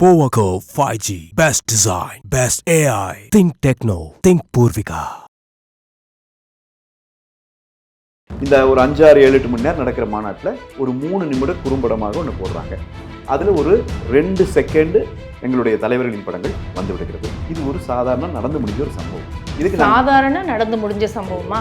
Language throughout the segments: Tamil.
Powaco 5G. Best design. Best AI. Think Techno. Think Purvika. இந்த ஒரு அஞ்சாறு ஏழு எட்டு மணி நேரம் நடக்கிற மாநாட்டில் ஒரு மூணு நிமிட குறும்படமாக ஒன்று போடுறாங்க அதில் ஒரு ரெண்டு செகண்டு எங்களுடைய தலைவர்களின் படங்கள் வந்து விடுகிறது இது ஒரு சாதாரண நடந்து முடிஞ்ச ஒரு சம்பவம் இதுக்கு சாதாரண நடந்து முடிஞ்ச சம்பவமா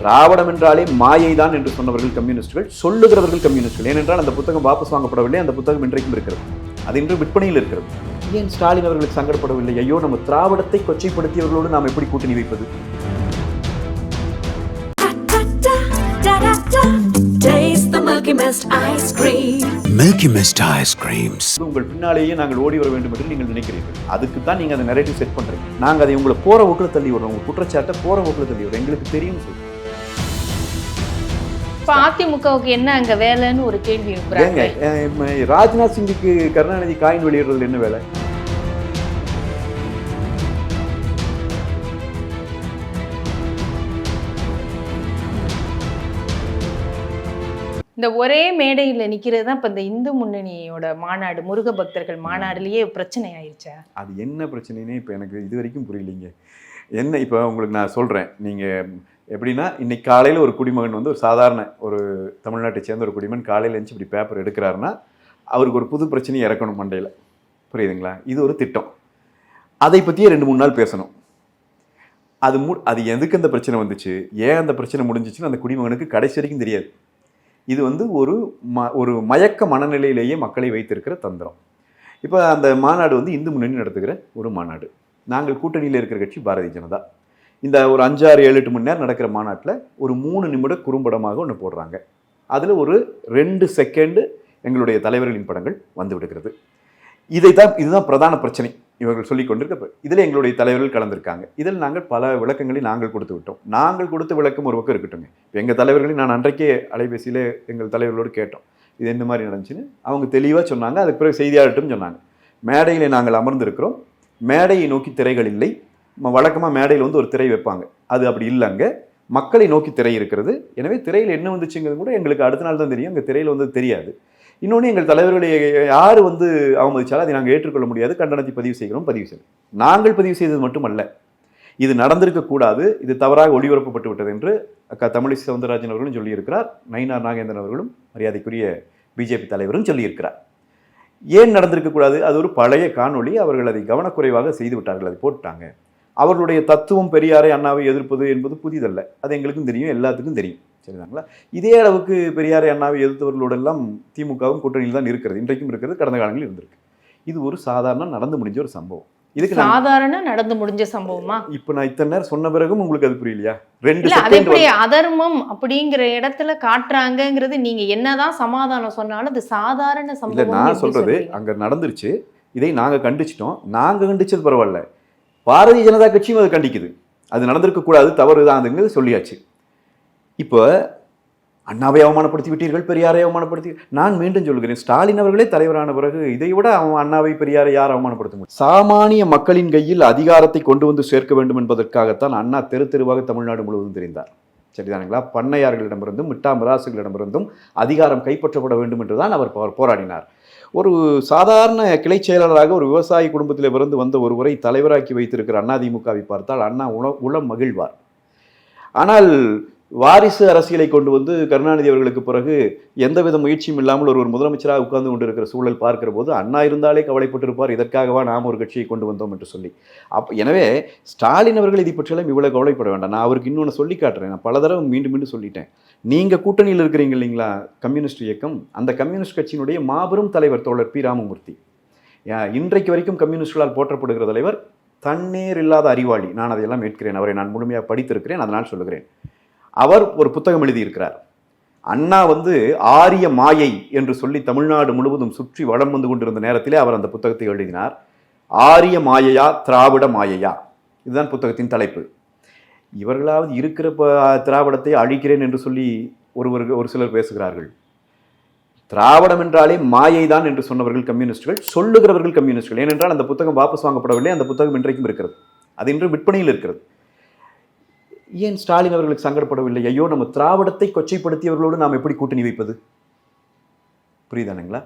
திராவிடம் என்றாலே மாயை தான் என்று சொன்னவர்கள் கம்யூனிஸ்டுகள் சொல்லுகிறவர்கள் கம்யூனிஸ்டுகள். ஏனென்றால் அந்த புத்தகம் வாபஸ் வாங்கப்படவில்லை அந்த புத்தகம் இன்றைக்கும் இருக்கிறது. அது இன்று விற்பனையில் இருக்கிறது. ஏன் ஸ்டாலின் அவர்களுக்கு சங்கடப்படவில்லை? ஐயோ நம்ம திராவிடத்தை கொச்சைப்படுத்தியவர்களோடு நாம் எப்படி கூட்டணி வைப்பது? Milky Mist ice cream. Milky Mist Ice Creams. உங்கள் பின்னாலேயே நாங்கள் ஓடி வர வேண்டும் என்று நீங்கள் நினைக்கிறீர்கள். அதுக்கு தான் நீங்கள் அந்த நெரேட்டிவ் செட் பண்ணுறீங்க நாங்கள் அதை உங்களை போகிற போக்கில் தள்ளி விடுறோம். உங்கள் குற்றச்சாட்டை போகிற போக்கில் தள்ளி விடுறோம். எங்களுக்கு தெரியும் சொல்லி இப்ப அதிமுகவுக்கு என்ன அங்க வேலைன்னு ஒரு கேள்வி எழுப்புறாங்க. ராஜ்நாத் சிங்குக்கு கருணாநிதி காயின் வெளியிடுறதுல என்ன வேலை? இந்த ஒரே மேடையில நிக்கிறது தான் இப்ப இந்த இந்து முன்னணியோட மாநாடு முருக பக்தர்கள் மாநாடுலயே பிரச்சனை ஆயிடுச்சா அது என்ன பிரச்சனைனே இப்போ எனக்கு இது வரைக்கும் புரியலைங்க. என்ன இப்போ உங்களுக்கு நான் சொல்கிறேன் நீங்கள் எப்படின்னா இன்னைக்கு காலையில் ஒரு குடிமகன் வந்து ஒரு சாதாரண ஒரு தமிழ்நாட்டை சேர்ந்த ஒரு குடிமகன் காலையில் எழுந்து இப்படி பேப்பர் எடுக்கிறாருன்னா அவருக்கு ஒரு புது பிரச்சனையை இறக்கணும் மண்டையில். புரியுதுங்களா? இது ஒரு திட்டம். அதை பற்றியே ரெண்டு மூணு நாள் பேசணும். அது மு அது எதுக்கு அந்த பிரச்சனை வந்துச்சு? ஏன் அந்த பிரச்சனை முடிஞ்சிச்சுன்னு அந்த குடிமகனுக்கு கடைசி வரைக்கும் தெரியாது. இது வந்து ஒரு ம ஒரு மயக்க மனநிலையிலேயே மக்களை வைத்திருக்கிற தந்திரம். இப்போ அந்த மாநாடு வந்து இந்து முன்னணி நடத்துகிற ஒரு மாநாடு. நாங்கள் கூட்டணியில் இருக்கிற கட்சி பாரதிய ஜனதா. இந்த ஒரு அஞ்சாறு ஏழு எட்டு மணி நேரம் நடக்கிற மாநாட்டில் ஒரு மூணு நிமிட குறும்படமாக ஒன்று போடுறாங்க. அதில் ஒரு ரெண்டு செகண்டு எங்களுடைய தலைவர்களின் படங்கள் வந்து விடுகிறது. இதை தான் இதுதான் பிரதான பிரச்சனை இவர்கள் சொல்லி கொண்டிருக்க இதில் எங்களுடைய தலைவர்கள் கலந்துருக்காங்க. இதில் நாங்கள் பல விளக்கங்களை நாங்கள் கொடுத்து விட்டோம். நாங்கள் கொடுத்த விளக்கம் ஒரு பக்கம் இருக்கட்டுங்க எங்கள் தலைவர்களை நான் அன்றைக்கே அலைபேசியில் எங்கள் தலைவர்களோடு கேட்டோம். இது எந்த மாதிரி நடந்துச்சுன்னு? அவங்க தெளிவாக சொன்னாங்க. அதுக்கு பிறகு செய்தியாளர்கிட்டும் சொன்னாங்க. மேடையில் நாங்கள் அமர்ந்திருக்கிறோம். மேடையை நோக்கி திரைகள் இல்லை. வழக்கமாக மேடையில் வந்து ஒரு திரை வைப்பாங்க. அது அப்படி இல்லைங்க மக்களை நோக்கி திரை இருக்கிறது. எனவே திரையில் என்ன வந்துச்சுங்கிறது கூட எங்களுக்கு அடுத்த நாள் தான் தெரியும். அங்கே திரையில் வந்து தெரியாது. இன்னொன்று எங்கள் தலைவர்களை யார் வந்து அவமதிச்சாலும் அதை நாங்கள் ஏற்றுக்கொள்ள முடியாது. கண்டனத்தை பதிவு செய்கிறோம் பதிவு செய்யணும் நாங்கள் பதிவு செய்தது மட்டுமல்ல. இது நடந்திருக்கக்கூடாது இது தவறாக ஒளிபரப்பப்பட்டு விட்டது என்று அக்கா தமிழிசை சவுந்தரராஜன் அவர்களும் சொல்லியிருக்கிறார். நயினார் நாகேந்திரன் அவர்களும் மரியாதைக்குரிய பிஜேபி தலைவரும் சொல்லியிருக்கிறார். ஏன் நடந்திருக்கக்கூடாது அது ஒரு பழைய காணொளி. அவர்கள் அதை கவனக்குறைவாக செய்து விட்டார்கள் அதை போட்டாங்க. அவர்களுடைய தத்துவம் பெரியாரை அண்ணாவை எதிர்ப்பது என்பது புதிதல்ல. அது எங்களுக்கும் தெரியும் எல்லாத்துக்கும் தெரியும். சரிதாங்களா? இதே அளவுக்கு பெரியாரை அண்ணாவை எதிர்த்தவர்களோடெல்லாம் திமுகவும் கூட்டணியில் தான் இருக்கிறது. இன்றைக்கும் இருக்கிறது கடந்த காலங்களில் இருந்திருக்கு. இது ஒரு சாதாரண நடந்து முடிஞ்ச ஒரு சம்பவம். இதுக்கு சாதாரண நடந்து முடிஞ்ச சம்பவமா? இப்போ நான் இத்தனை நேரம் சொன்ன பிறகும் உங்களுக்கு அது புரியலையா? ரெண்டு அது எப்படி அதர்மம் அப்படிங்கிற இடத்துல காட்டுறாங்கங்கிறது நீங்க என்னதான் சமாதானம் சொன்னாலும் அது சாதாரண சம்பவம் நான் சொல்றது அங்க நடந்துருச்சு. இதை நாங்க கண்டிச்சிட்டோம். நாங்க கண்டிச்சது பரவாயில்ல. பாரதிய ஜனதா கட்சியும் அதை கண்டிக்குது. அது நடந்திருக்கக்கூடாது தவறு தான் சொல்லியாச்சு. இப்போ அண்ணாவை அவமானப்படுத்தி விட்டீர்கள் பெரியாரை அவமானப்படுத்தி நான் மீண்டும் சொல்கிறேன் ஸ்டாலின் அவர்களே தலைவரான பிறகு இதை விட அவன் அண்ணாவை பெரியாரை யார் அவமானப்படுத்த முடியும்? சாமானிய மக்களின் கையில் அதிகாரத்தை கொண்டு வந்து சேர்க்க வேண்டும் என்பதற்காகத்தான் அண்ணா தெரு தெருவாக தமிழ்நாடு முழுவதும் தெரிந்தார். சரிதானுங்களா? பண்ணையார்களிடமிருந்தும் மிட்டாமிராசுகளிடமிருந்தும் அதிகாரம் கைப்பற்றப்பட வேண்டும் என்றுதான் அவர் போ- போராடினார். ஒரு சாதாரண கிளை செயலாளராக ஒரு விவசாய குடும்பத்தில் பிறந்து வந்த ஒருவரை தலைவராக்கி வைத்திருக்கிற அதிமுகவை பார்த்தால் அண்ணா உண உளம் மகிழ்வார். ஆனால் வாரிசு அரசியலை கொண்டு வந்து கருணாநிதி அவர்களுக்கு பிறகு எந்தவித முயற்சியும் இல்லாமல் ஒரு முதலமைச்சராக உட்கார்ந்து கொண்டிருக்கிற சூழல் பார்க்கிற போது அண்ணா இருந்தாலே கவலைப்பட்டிருப்பார் இதற்காகவா நாம் ஒரு கட்சியை கொண்டு வந்தோம் என்று சொல்லி. அப் எனவே ஸ்டாலின் அவர்கள் இதை பற்றியெல்லாம் இவ்வளவு கவலைப்பட வேண்டாம். நான் அவருக்கு இன்னொன்று சொல்லி காட்டுறேன். நான் பல தடவை மீண்டும் மீண்டும் சொல்லிட்டேன். நீங்கள் கூட்டணியில் இருக்கிறீங்க இல்லைங்களா? கம்யூனிஸ்ட் இயக்கம். அந்த கம்யூனிஸ்ட் கட்சியினுடைய மாபெரும் தலைவர் தோழர் பி. ராமமூர்த்தி. யா- இன்றைக்கு வரைக்கும் கம்யூனிஸ்டுகளால் போற்றப்படுகிற தலைவர் தண்ணீர் இல்லாத அறிவாளி. நான் அதையெல்லாம் ஏற்கிறேன். அவரை நான் முழுமையாக படித்திருக்கிறேன். அதனால் சொல்லுகிறேன். அவர் ஒரு புத்தகம் எழுதியிருக்கிறார். அண்ணா வந்து ஆரிய மாயை என்று சொல்லி தமிழ்நாடு முழுவதும் சுற்றி வளம் வந்து கொண்டிருந்த நேரத்திலே அவர் அந்த புத்தகத்தை எழுதினார். ஆரிய மாயையா திராவிட மாயையா? இதுதான் புத்தகத்தின் தலைப்பு. இவர்களாவது இருக்கிற ப- திராவிடத்தை அழிக்கிறேன் என்று சொல்லி ஒருவர் ஒரு சிலர் பேசுகிறார்கள். திராவிடம் என்றாலே மாயை தான் என்று சொன்னவர்கள் கம்யூனிஸ்டுகள் சொல்லுகிறவர்கள் கம்யூனிஸ்டுகள். ஏனென்றால் அந்த புத்தகம் வாபஸ் வாங்கப்படவில்லை அந்த புத்தகம் இன்றைக்கும் இருக்கிறது. அது இன்று விற்பனையில் இருக்கிறது. ஏன் ஸ்டாலின் அவர்களுக்கு சங்கடப்படவில்லை? ஐயோ நம்ம திராவிடத்தை கொச்சைப்படுத்தியவர்களோடு நாம் எப்படி கூட்டணி வைப்பது? புரியுதானுங்களா?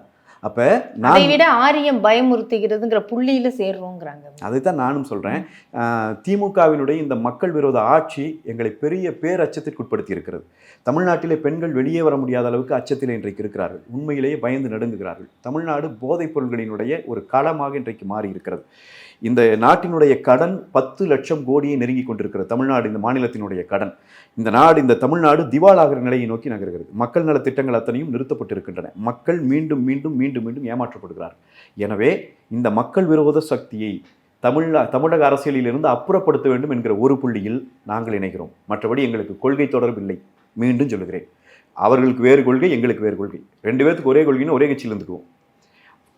அப்ப நான் விட ஆரியம் பயமுறுத்துகிறதுங்கிற புள்ளியில சேர்றோங்கிறாங்க. அதைத்தான் நானும் சொல்றேன். திமுகவினுடைய இந்த மக்கள் விரோத ஆட்சி எங்களை பெரிய பேரச்சத்திற்கு உட்படுத்தி இருக்கிறது தமிழ்நாட்டிலே பெண்கள் வெளியே வர முடியாத அளவுக்கு அச்சத்தில் இன்றைக்கு இருக்கிறார்கள். உண்மையிலேயே பயந்து நடுங்குகிறார்கள். தமிழ்நாடு போதைப் பொருள்களினுடைய ஒரு களமாக இன்றைக்கு மாறி இருக்கிறது இந்த நாட்டினுடைய கடன் பத்து லட்சம் கோடியை நெருங்கி கொண்டிருக்கிறது. தமிழ்நாடு இந்த மாநிலத்தினுடைய கடன். இந்த நாடு இந்த தமிழ்நாடு திவாலாகிற நிலையை நோக்கி நகர்கிறது. மக்கள் நல திட்டங்கள் அத்தனையும் நிறுத்தப்பட்டிருக்கின்றன. மக்கள் மீண்டும் மீண்டும் மீண்டும் மீண்டும் ஏமாற்றப்படுகிறார்கள். எனவே இந்த மக்கள் விரோத சக்தியை தமிழ் தமிழக அரசியலிலிருந்து அப்புறப்படுத்த வேண்டும் என்கிற ஒரு புள்ளியில் நாங்கள் இணைகிறோம். மற்றபடி எங்களுக்கு கொள்கை தொடர்பில்லை மீண்டும் சொல்லுகிறேன். அவர்களுக்கு வேறு கொள்கை எங்களுக்கு வேறு கொள்கை. ரெண்டு பேருக்கு ஒரே கொள்கைன்னு ஒரே கட்சியில் இருந்துக்குவோம்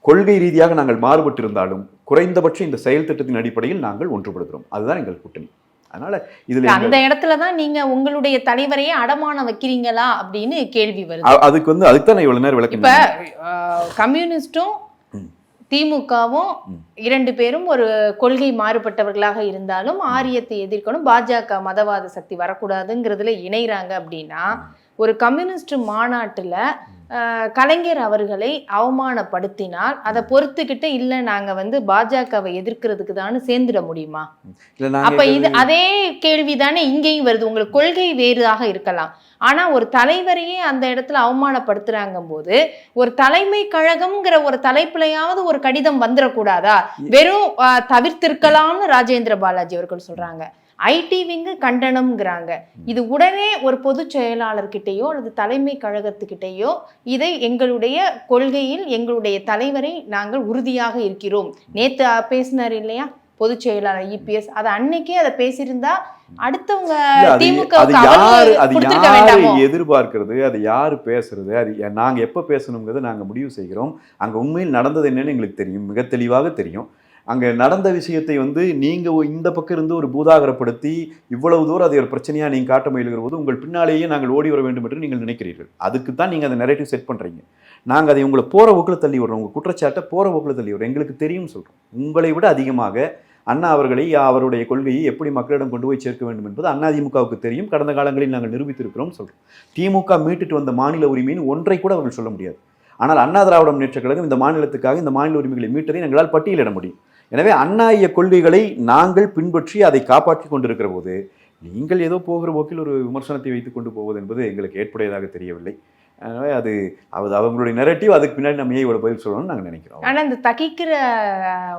கொள்கை ரீதியாக நாங்கள் மாறுபட்டிருந்தாலும் குறைந்தபட்சம் இந்த செயல் திட்டத்தின் அடிப்படையில் நாங்கள் ஒன்றுபடுகிறோம். அதுதான் எங்கள் கூட்டணி. அதனால இதுல அந்த இடத்துல தான் நீங்க உங்களுடைய தலைவரையே அடமானம் வைக்கிறீங்களா அப்படின்னு கேள்வி வருது. அதுக்கு வந்து அதுக்கு தான் இவ்வளவு நேரம் விளக்கம் இப்ப கம்யூனிஸ்டும். திமுகவும். இரண்டு பேரும் ஒரு கொள்கை மாறுபட்டவர்களாக இருந்தாலும் ஆரியத்தை எதிர்க்கணும் பாஜக மதவாத சக்தி வரக்கூடாதுங்கிறதுல இணைகிறாங்க அப்படின்னா ஒரு கம்யூனிஸ்ட் மாநாட்டுல கலைஞர் அவர்களை அவமானப்படுத்தினால் அதை பொறுத்துக்கிட்டு இல்ல நாங்க வந்து பாஜகவை எதிர்க்கிறதுக்கு தான் சேர்ந்துட முடியுமா? அப்ப இது அதே கேள்விதானே இங்கேயும் வருது. உங்களுக்கு கொள்கை வேறாக இருக்கலாம். ஆனா ஒரு தலைவரையே அந்த இடத்துல அவமானப்படுத்துறாங்க போது ஒரு தலைமை கழகம்ங்கிற ஒரு தலைப்புலையாவது ஒரு கடிதம் வந்துடக்கூடாதா? வெறும் தவிர்த்திருக்கலாம்னு ராஜேந்திர பாலாஜி அவர்கள் சொல்றாங்க. ஐடி விங்கு கண்டனம்ங்கிறாங்க. இது உடனே ஒரு பொதுச் செயலாளர்கிட்டயோ அல்லது தலைமை கழகத்துக்கிட்டேயோ இதை எங்களுடைய கொள்கையில் எங்களுடைய தலைவரை நாங்கள் உறுதியாக இருக்கிறோம். நேத்து பேசினார் இல்லையா? பொதுச் செயலாளர் இபிஎஸ் அதை அன்னைக்கே அதை பேசியிருந்தா அடுத்தவங்க திமுக அது யாரு அது யாரு எதிர்பார்க்கிறது அது யாரு பேசுறது அது நாங்க எப்ப பேசணுங்கிறத நாங்க முடிவு செய்கிறோம். அங்க உண்மையில் நடந்தது என்னன்னு எங்களுக்கு தெரியும் மிக தெளிவாக தெரியும். அங்கே நடந்த விஷயத்தை வந்து நீங்கள் இந்த பக்கம் இருந்து ஒரு பூதாகரப்படுத்தி இவ்வளவு தூரம் அதை ஒரு பிரச்சனையாக நீங்கள் காட்ட முயலுகிற போது உங்கள் பின்னாலேயே நாங்கள் ஓடி வர வேண்டும் என்று நீங்கள் நினைக்கிறீர்கள். அதுக்கு தான் நீங்கள் அந்த நெரேட்டிவ் செட் பண்ணுறீங்க நாங்கள் அதை உங்களை போகிற போக்கில் தள்ளி விடுறோம். உங்கள் குற்றச்சாட்டை போகிற போக்கில் தள்ளி விடுறோம். எங்களுக்கு தெரியும் சொல்கிறோம் உங்களை விட அதிகமாக அண்ணா அவர்களை அவருடைய கொள்கையை எப்படி மக்களிடம் கொண்டு போய் சேர்க்க வேண்டும் என்பது அதிமுகவுக்கு தெரியும். கடந்த காலங்களில் நாங்கள் நிரூபித்திருக்கிறோம் சொல்கிறோம் திமுக மீட்டுட்டு வந்த மாநில உரிமைன்னு ஒன்றை கூட அவர்கள் சொல்ல முடியாது. ஆனால் அண்ணா திராவிட முன்னேற்ற கழகம் இந்த மாநிலத்துக்காக இந்த மாநில உரிமைகளை மீட்டதை எங்களால் பட்டியலிட முடியும். எனவே அண்ணாய கொள்கைகளை நாங்கள் பின்பற்றி அதை காப்பாற்றி கொண்டிருக்கிற போது நீங்கள் ஏதோ போகிற போக்கில் ஒரு விமர்சனத்தை வைத்துக் கொண்டு போவது என்பது எங்களுக்கு ஏற்புடையதாக தெரியவில்லை. எனவே அது அது அவங்களுடைய நெரட்டிவ் அதுக்கு பின்னாடி நம்ம ஏன் இவ்வளவு பதில் சொல்லணும்னு நாங்கள் நினைக்கிறோம். ஆனா இந்த தகிக்கிற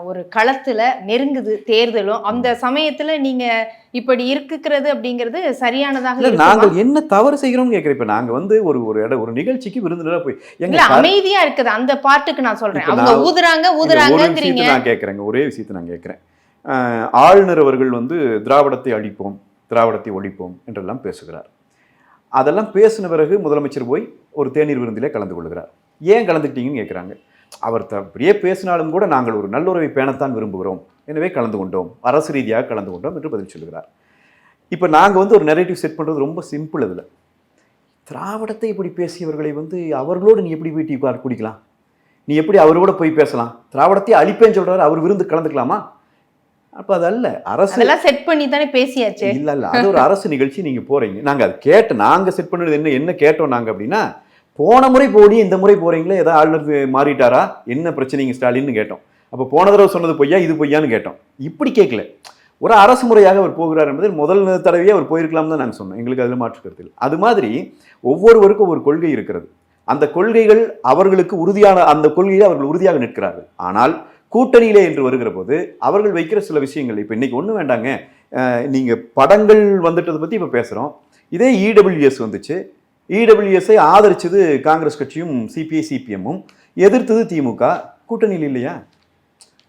ஒரு களத்துல நெருங்குது தேர்தலும் அந்த சமயத்துல நீங்க இப்படி இருக்குக்கிறது அப்படிங்கிறது சரியானதாக இல்ல? நாங்கள் என்ன தவறு செய்கிறோம்னு கேட்கிறேன். இப்ப நாங்க வந்து ஒரு ஒரு இடம் ஒரு நிகழ்ச்சிக்கு விருந்தினரா போய் எங்க இல்ல கர- அமைதியா இருக்குது. அந்த பாட்டுக்கு நான் சொல்றேன். இப்ப அவங்க ஊதுறாங்க விஷயத்தை நான் கேட்கிறேங்க. ஒரே விஷயத்தை நான் கேட்கிறேன். ஆளுநர் அவர்கள் வந்து திராவிடத்தை அழிப்போம் திராவிடத்தை ஒழிப்போம் என்றெல்லாம் பேசுகிறார். அதெல்லாம் பேசின பிறகு முதலமைச்சர் போய் ஒரு தேநீர் விருந்திலே கலந்து கொள்கிறார் ஏன் கலந்துக்கிட்டீங்கன்னு கேட்குறாங்க. அவர் அப்படியே பேசினாலும் கூட நாங்கள் ஒரு நல்லுறவை பேணத்தான் விரும்புகிறோம். எனவே கலந்து கொண்டோம். அரசு ரீதியாக கலந்து கொண்டோம் என்று பதில் சொல்கிறார் இப்போ நாங்கள் வந்து ஒரு நெரேட்டிவ் செட் பண்ணுறது ரொம்ப சிம்பிள் இதில் திராவிடத்தை இப்படி பேசியவர்களை வந்து அவர்களோடு நீ எப்படி போய் டீ குடிக்கலாம்? நீ எப்படி அவரோட போய் பேசலாம்? திராவிடத்தை அழிப்பேன்னு சொல்றாரு. அவர் விருந்து கலந்துக்கலாமா? அப்ப அது அல்ல. அரசு செட் பண்ணி தானே பேசியாச்சு. இல்ல இல்ல. அது ஒரு அரசு நிகழ்ச்சி நீங்க போறீங்க. நாங்க அது கேட்ட நாங்க செட் பண்ணது என்ன என்ன கேட்டோம் நாங்க அப்படின்னா போன முறை போடி இந்த முறை போறீங்களே ஏதாவது ஆளுநர் மாறிட்டாரா? என்ன பிரச்சனைங்க ஸ்டாலின்னு கேட்டோம். அப்போ போன தடவை சொன்னது பொய்யா இது பொய்யான்னு கேட்டோம். இப்படி கேட்கல. ஒரு அரசு முறையாக அவர் போகிறார் என்பது முதல் தடவையே அவர் போயிருக்கலாம் தான் நாங்கள் சொன்னோம் எங்களுக்கு அதில் மாற்று கருத்தில் அது மாதிரி ஒவ்வொருவருக்கும் ஒரு கொள்கை இருக்கிறது. அந்த கொள்கைகள் அவர்களுக்கு உறுதியான அந்த கொள்கையை அவர்கள் உறுதியாக நிற்கிறார்கள். ஆனால் கூட்டணியிலே என்று வருகிற போது அவர்கள் வைக்கிற சில விஷயங்கள் இப்போ இன்னைக்கு ஒன்றும் வேண்டாங்க. நீங்கள் படங்கள் வந்துட்டதை பற்றி இப்போ பேசுகிறோம் இதே இடபிள்யூஎஸ் வந்துச்சு. இடபிள்யூஎஸ்ஐ ஆதரிச்சது காங்கிரஸ் கட்சியும் சிபிஐ சிபிஎம்மும் எதிர்த்தது திமுக. கூட்டணியில் இல்லையா?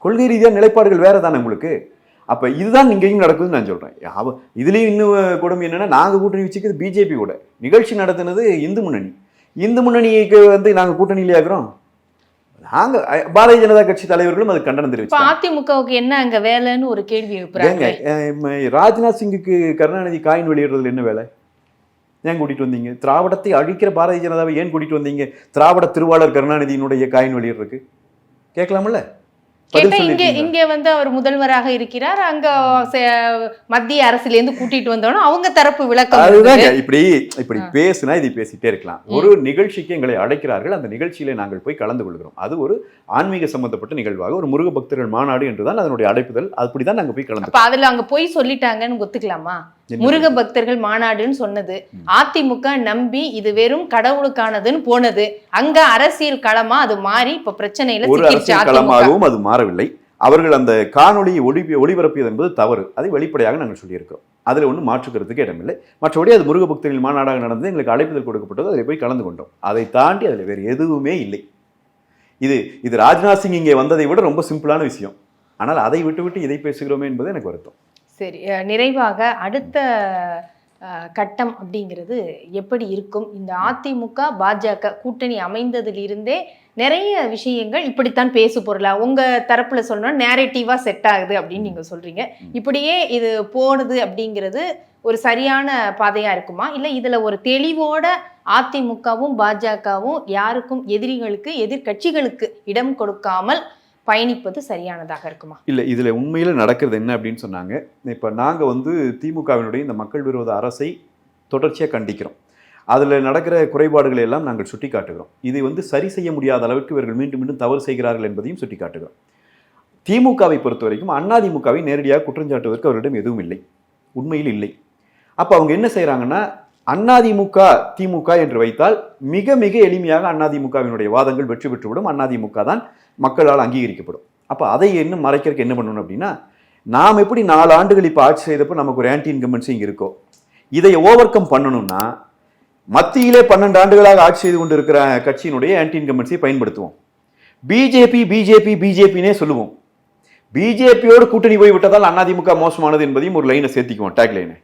கொள்கை ரீதியாக நிலைப்பாடுகள் வேற தானே உங்களுக்கு? அப்ப இதுதான் இங்கேயும் நடக்குதுன்னு நான் சொல்றேன். அவ இதுலயும் இன்னும் கொடுமை என்னன்னா நாங்க கூட்டணி வச்சுக்கிறது பிஜேபி கூட. நிகழ்ச்சி நடத்தினது இந்து முன்னணி. இந்து முன்னணிக்கு வந்து நாங்க கூட்டணியிலே ஆகிறோம் நாங்க பாரதிய ஜனதா கட்சி தலைவர்களும் அது கண்டனம் இப்ப தெரிவிச்சாங்க அதிமுகவுக்கு என்ன அங்க வேலைன்னு ஒரு கேள்வி எழுப்புறாங்க. ராஜ்நாத் சிங்குக்கு கருணாநிதி காயின் வெளியிடுறதுல என்ன வேலை? ஏன் கூட்டிட்டு வந்தீங்க? திராவிடத்தை அழிக்கிற பாரதிய ஜனதாவை ஏன் கூட்டிட்டு வந்தீங்க? திராவிட திருவாளர் கருணாநிதியினுடைய காயின் வெளியிடுறதுக்கு கேட்கலாம்ல? பதில் கேட்டா இங்க வந்து அவர் முதல்வராக இருக்கிறார். அங்க மத்திய அரசுல இருந்து கூட்டிட்டு வந்தோம் அவங்க தரப்பு விளக்கம். இப்படி இப்படி பேசுனா இதை பேசிட்டே இருக்கலாம். ஒரு நிகழ்ச்சிக்கு எங்களை அழைக்கிறார்கள். அந்த நிகழ்ச்சியில நாங்கள் போய் கலந்து கொள்கிறோம். அது ஒரு ஆன்மீக சம்பந்தப்பட்ட நிகழ்வாக ஒரு முருக பக்தர்கள் மாநாடு என்றுதான் அதனுடைய அழைப்புதல். அப்படிதான் நாங்க போய் கலந்து அதுல அங்க போய் சொல்லிட்டாங்கன்னு ஒத்துக்கலாமா? முருக பக்தர்கள் மாநாடுன்னு சொன்னது. அதிமுக நம்பி இது வெறும் கடவுளுக்கானதுன்னு போனது. அங்க அரசியல் களமா அது மாறி இப்ப பிரச்சனையில ஒரு அரசியல் களமாகவும் அது மாறவில்லை. அவர்கள் அந்த காணொளியை ஒளி ஒளிபரப்பியது என்பது தவறு. அதை வெளிப்படையாக நாங்கள் சொல்லியிருக்கிறோம் அதில் ஒன்றும் மாற்றுக்கிறதுக்கு இடமில்லை. மற்றபடி அது முருக பக்தர்கள் மாநாடாக நடந்து எங்களுக்கு அழைப்புதல் கொடுக்கப்பட்டது. அதில் போய் கலந்து கொண்டோம். அதை தாண்டி அதில் வேறு எதுவுமே இல்லை. இது இது ராஜ்நாத் சிங் இங்கே வந்ததை விட ரொம்ப சிம்பிளான விஷயம். ஆனால் அதை விட்டு விட்டு இதை பேசுகிறோமே என்பது எனக்கு வருத்தம். சரி நிறைவாக அடுத்த கட்டம் அப்படிங்கிறது எப்படி இருக்கும்? இந்த அதிமுக பாஜக கூட்டணி அமைந்ததிலிருந்தே நிறைய விஷயங்கள் இப்படித்தான் பேசு பொருளா? உங்க தரப்புல சொல்லணும் நேரேட்டிவா செட் ஆகுது அப்படின்னு நீங்க சொல்றீங்க. இப்படியே இது போடுது அப்படிங்கிறது ஒரு சரியான பாதையா இருக்குமா? இல்ல இதுல ஒரு தெளிவோட அதிமுகவும் பாஜகவும் யாருக்கும் எதிரிகளுக்கு எதிர்க்கட்சிகளுக்கு இடம் கொடுக்காமல் பயணிப்பது சரியானதாக இருக்குமா? இல்லை இதில் உண்மையில் நடக்கிறது என்ன அப்படின்னு சொன்னாங்க. இப்போ நாங்கள் வந்து திமுகவினுடைய இந்த மக்கள் விரோத அரசை தொடர்ச்சியாக கண்டிக்கிறோம். அதில் நடக்கிற குறைபாடுகளை எல்லாம் நாங்கள் சுட்டி காட்டுகிறோம் இதை வந்து சரி செய்ய முடியாத அளவுக்கு இவர்கள் மீண்டும் மீண்டும் தவறு செய்கிறார்கள் என்பதையும் சுட்டி காட்டுகிறோம் திமுகவை பொறுத்த வரைக்கும் அதிமுகவை நேரடியாக குற்றஞ்சாட்டுவதற்கு அவரிடம் எதுவும் இல்லை. உண்மையில் இல்லை. அப்போ அவங்க என்ன செய்கிறாங்கன்னா அதிமுக திமுக என்று வைத்தால் மிக மிக எளிமையாக அதிமுகவினுடைய வாதங்கள் வெற்றி பெற்றுவிடும். அதிமுக தான் மக்களால் அங்கீகரிக்கப்படும். அப்போ அதை இன்னும் மறைக்கிறதுக்கு என்ன பண்ணணும் அப்படின்னா நாம் எப்படி நாலு ஆண்டுகள் இப்போ ஆட்சி செய்தப்போ நமக்கு ஒரு ஆன்டி இன்கம்பன்சி இங்கே இருக்கோ இதை ஓவர் கம் பண்ணணும்னா மத்தியிலே பன்னெண்டு ஆண்டுகளாக ஆட்சி செய்து கொண்டு இருக்கிற கட்சியினுடைய ஆன்டி இன்கம்பன்சியை பயன்படுத்துவோம். பிஜேபி பிஜேபி பிஜேபினே சொல்லுவோம். பிஜேபியோடு கூட்டணி போய் விட்டதால் அதிமுக மோசமானது என்பதையும் ஒரு லைனை சேர்த்திக்குவோம் டேக் லைனை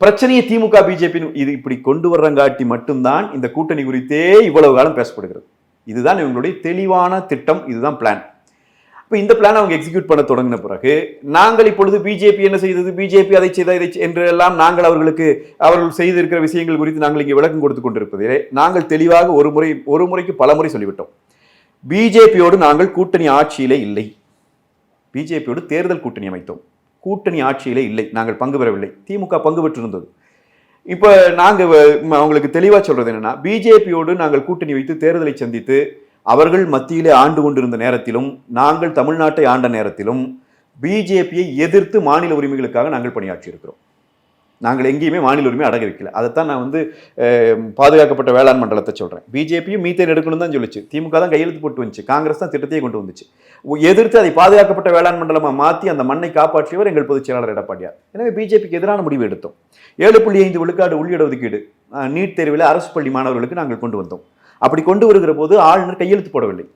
பிரச்சனையை திமுக பிஜேபி இது இப்படி கொண்டு வர்றங்காட்டி மட்டும்தான் இந்த கூட்டணி குறித்தே இவ்வளவு காலம் பேசப்படுகிறது. இதுதான் இவங்களுடைய தெளிவான திட்டம் இதுதான் பிளான் இப்போ இந்த பிளான் அவங்க எக்ஸிக்யூட் பண்ண தொடங்கின பிறகு நாங்கள் இப்பொழுது பிஜேபி என்ன செய்தது? பிஜேபி அதை செய்த இதை செய்- என்று எல்லாம் நாங்கள் அவர்களுக்கு அவர்கள் செய்திருக்கிற விஷயங்கள் குறித்து நாங்கள் இங்கே விளக்கம் கொடுத்து கொண்டிருப்பதிலே நாங்கள் தெளிவாக ஒரு முறை ஒரு முறைக்கு பல முறை சொல்லிவிட்டோம். பிஜேபியோடு நாங்கள் கூட்டணி ஆட்சியிலே இல்லை. பிஜேபியோடு தேர்தல் கூட்டணி அமைத்தோம். கூட்டணி ஆட்சியிலே இல்லை. நாங்கள் பங்கு பெறவில்லை. திமுக பங்கு பெற்றிருந்தது. இப்போ நாங்கள் அவங்களுக்கு தெளிவாக சொல்கிறது என்னென்னா பிஜேபியோடு நாங்கள் கூட்டணி வைத்து தேர்தலை சந்தித்து அவர்கள் மத்தியிலே ஆண்டு கொண்டிருந்த நேரத்திலும் நாங்கள் தமிழ்நாட்டை ஆண்ட நேரத்திலும் பிஜேபியை எதிர்த்து மாநில உரிமைகளுக்காக நாங்கள் பணியாற்றி இருக்கிறோம் நாங்கள் எங்கேயுமே மாநில உரிமை அடக வைக்கல. அதைத்தான் நான் வந்து பாதுகாக்கப்பட்ட வேளாண் மண்டலத்தை சொல்கிறேன் பிஜேபியும் மீத்தேன் எடுக்கணும் தான் சொல்லிச்சு. திமுக தான் கையெழுத்து போட்டு வந்துச்சு. காங்கிரஸ் தான் திட்டத்தையே கொண்டு வந்துச்சு. எதிர்த்து அதை பாதுகாக்கப்பட்ட வேளாண் மண்டலமாக மாற்றி அந்த மண்ணை காப்பாற்றியவர் எங்கள் பொதுச் செயலாளர் எடப்பாடியார். எனவே பிஜேபிக்கு எதிரான முடிவு எடுத்தோம். ஏழு புள்ளி ஐந்து விழுக்காடு உள்ளிடஒதுக்கீடு நீட் தேர்வில் அரசு பள்ளி மாணவர்களுக்கு நாங்கள் கொண்டு வந்தோம். அப்படி கொண்டு வருகிற போது ஆளுநர் கையெழுத்து போடவில்லை.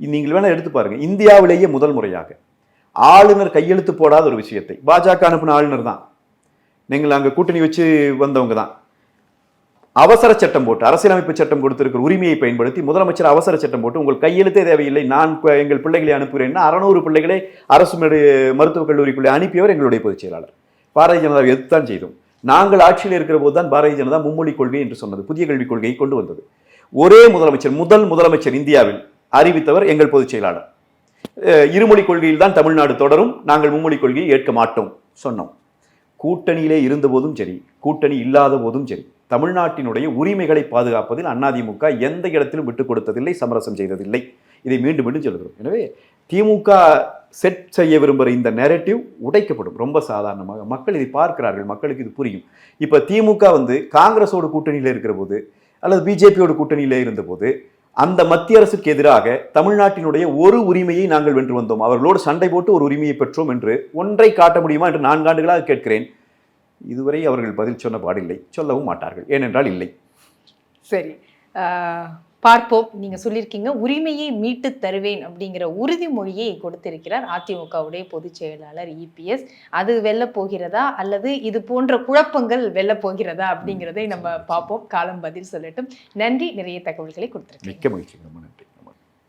நீங்கள் வேணால் எடுத்து பாருங்கள் இந்தியாவிலேயே முதல் முறையாக ஆளுநர் கையெழுத்து போடாத ஒரு விஷயத்தை பாஜக அனுப்பின ஆளுநர் தான். நீங்கள் அங்கே கூட்டணி வச்சு வந்தவங்க தான். அவசர சட்டம் போட்டு அரசியலமைப்பு சட்டம் கொடுத்திருக்கிற உரிமையை பயன்படுத்தி முதலமைச்சர் அவசர சட்டம் போட்டு உங்கள் கையெழுத்தே தேவையில்லை நான் எங்கள் பிள்ளைகளை அனுப்புகிறேன்னா அறநூறு பிள்ளைகளை அரசு மருத்துவக் கல்லூரிக்குள்ளே அனுப்பியவர் எங்களுடைய பொதுச் செயலாளர். பாரதிய ஜனதாவை எதிர்த்தான் செய்தோம்? நாங்கள் ஆட்சியில் இருக்கிற போது தான் பாரதிய ஜனதா மும்மொழி கொள்கை என்று சொன்னது புதிய கல்விக் கொள்கையை கொண்டு வந்தது. ஒரே முதலமைச்சர் முதல் முதலமைச்சர் இந்தியாவில் அறிவித்தவர் எங்கள் பொதுச் செயலாளர். இருமொழி கொள்கையில் தான் தமிழ்நாடு தொடரும் நாங்கள் மும்மொழி கொள்கையை ஏற்க மாட்டோம் சொன்னோம். கூட்டணியிலே இருந்தபோதும் சரி கூட்டணி இல்லாத போதும் சரி தமிழ்நாட்டினுடைய உரிமைகளை பாதுகாப்பதில் அதிமுக எந்த இடத்திலும் விட்டுக் கொடுத்ததில்லை சமரசம் செய்ததில்லை. இதை மீண்டும் மீண்டும் சொல்கிறோம் எனவே திமுக செட் செய்ய விரும்புகிற இந்த நெரட்டிவ் உடைக்கப்படும் ரொம்ப சாதாரணமாக. மக்கள் இதை பார்க்கிறார்கள் மக்களுக்கு இது புரியும். இப்போ திமுக வந்து காங்கிரஸோட கூட்டணியில் இருக்கிற போது அல்லது பிஜேபியோட கூட்டணியிலே இருந்தபோது அந்த மத்திய அரசுக்கு எதிராக தமிழ்நாட்டினுடைய ஒரு உரிமையை நாங்கள் வென்று வந்தோம். அவர்களோடு சண்டை போட்டு ஒரு உரிமையை பெற்றோம் என்று ஒன்றை காட்ட முடியுமா என்று நான்காண்டுகளாக கேட்கிறேன். இதுவரை அவர்கள் பதில் சொன்ன பாடில்லை சொல்லவும் மாட்டார்கள். ஏனென்றால் இல்லை. சரி. பார்ப்போம். நீங்க சொல்லியிருக்கீங்க உரிமையை மீட்டு தருவேன் அப்படிங்கிற உறுதிமொழியை கொடுத்திருக்கிறார் அதிமுகவுடைய பொதுச் செயலாளர் இபிஎஸ். அது வெல்ல போகிறதா அல்லது இது போன்ற குழப்பங்கள் வெல்ல போகிறதா அப்படிங்கிறதை நம்ம பார்ப்போம். காலம் பதில் சொல்லட்டும். நன்றி. நிறைய தகவல்களை நன்றி.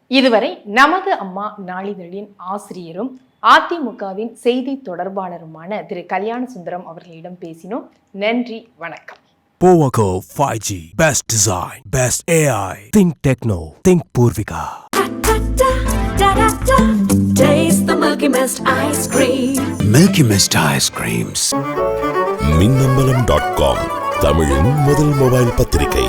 இதுவரை நமது அம்மா நாளிதழின் ஆசிரியரும் அதிமுகவின் செய்தி தொடர்பாளருமான திரு கல்யாண சுந்தரம் அவர்களிடம் பேசினோம். நன்றி. வணக்கம். Powaco 5G. Best design. Best AI. Think techno. Think Purvika. Da da da da da da. Taste the Milky Mist ice cream. Milky Mist Ice Creams. Minnambalam dot com தமிழின் முதல் மொபைல் பத்திரிகை